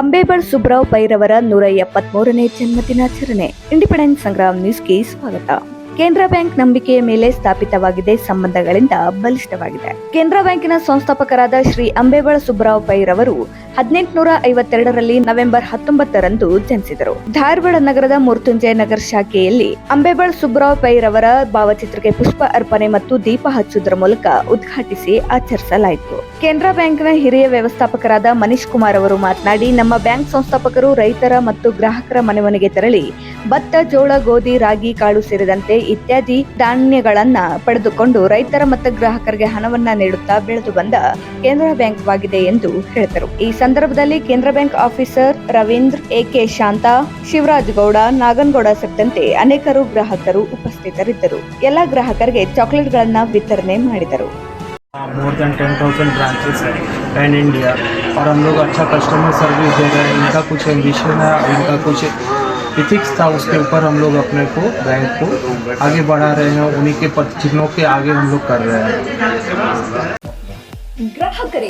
ಅಂಬೇಬಾಳ್ ಸುಬ್ರಾವ್ ಪೈರವರ ನೂರ ಎಪ್ಪತ್ಮೂರನೇ ಜನ್ಮದಿನಾಚರಣೆ ಇಂಡಿಪೆಂಡೆನ್ಸ್ ಸಂಗ್ರಾಮ್ ನ್ಯೂಸ್ಗೆ ಸ್ವಾಗತ. ಕೇಂದ್ರ ಬ್ಯಾಂಕ್ ನಂಬಿಕೆಯ ಮೇಲೆ ಸ್ಥಾಪಿತವಾಗಿದೆ ಸಂಬಂಧಗಳಿಂದ ಬಲಿಷ್ಠವಾಗಿದೆ. ಕೇಂದ್ರ ಬ್ಯಾಂಕಿನ ಸಂಸ್ಥಾಪಕರಾದ ಶ್ರೀ ಅಂಬೇಬಾಳ ಸುಬ್ರಾವ್ ಪೈರವರು ಹದಿನೆಂಟುನೂರ ಐವತ್ತೆರಡರಲ್ಲಿ ನವೆಂಬರ್ ಹತ್ತೊಂಬತ್ತರಂದು ಜನಿಸಿದರು. ಧಾರವಾಡ ನಗರದ ಮೂರ್ತುಂಜಯ ನಗರ ಶಾಖೆಯಲ್ಲಿ ಅಂಬೇಬಾಳ್ ಸುಬ್ರಾವ್ ಪೈರವರ ಭಾವಚಿತ್ರಕ್ಕೆ ಪುಷ್ಪ ಅರ್ಪಣೆ ಮತ್ತು ದೀಪ ಹಚ್ಚುವುದರ ಮೂಲಕ ಉದ್ಘಾಟಿಸಿ ಆಚರಿಸಲಾಯಿತು. ಕೇಂದ್ರ ಬ್ಯಾಂಕ್ನ ಹಿರಿಯ ವ್ಯವಸ್ಥಾಪಕರಾದ ಮನೀಶ್ ಕುಮಾರ್ ಅವರು ಮಾತನಾಡಿ, ನಮ್ಮ ಬ್ಯಾಂಕ್ ಸಂಸ್ಥಾಪಕರು ರೈತರ ಮತ್ತು ಗ್ರಾಹಕರ ಮನೆ ತೆರಳಿ, ಭತ್ತ, ಜೋಳ, ಗೋಧಿ, ರಾಗಿ, ಕಾಳು ಸೇರಿದಂತೆ ಇತ್ಯಾದಿ ಧಾನ್ಯಗಳನ್ನ ಪಡೆದುಕೊಂಡು ರೈತರ ಮತ್ತು ಗ್ರಾಹಕರಿಗೆ ಹಣವನ್ನ ನೀಡುತ್ತಾ ಬೆಳೆದು ಬಂದ ಕೇಂದ್ರ ಬ್ಯಾಂಕ್ ವಾಗಿದೆ ಎಂದು ಹೇಳಿದರು. ಈ ಸಂದರ್ಭದಲ್ಲಿ ಕೇಂದ್ರ bank officer Ravindra A K Shanta Shivaraj Gowda Naganagouda ಸೇರಿದಂತೆ ಅನೇಕರು ಗ್ರಾಹಕರು ಉಪಸ್ಥಿತರಿದ್ದರು ಎಲ್ಲ ಗ್ರಾಹಕರಿಗೆ ಚಾಕೊಲೇಟ್ಗಳನ್ನ ವಿತರಣೆ ಮಾಡಿದರು more than ten thousand branches है पैन इंडिया और हम लोग अच्छा कस्टमर सर्विस दे रहे हैं इनका कुछ एम्बिशन है इनका कुछ इथिक्स था उसके ऊपर हम लोग अपने को बैंक को आगे बढ़ा रहे हैं उन्हीं के पद चिन्हों के आगे हम लोग कर रहे हैं ಗ್ರಾಹಕರೇ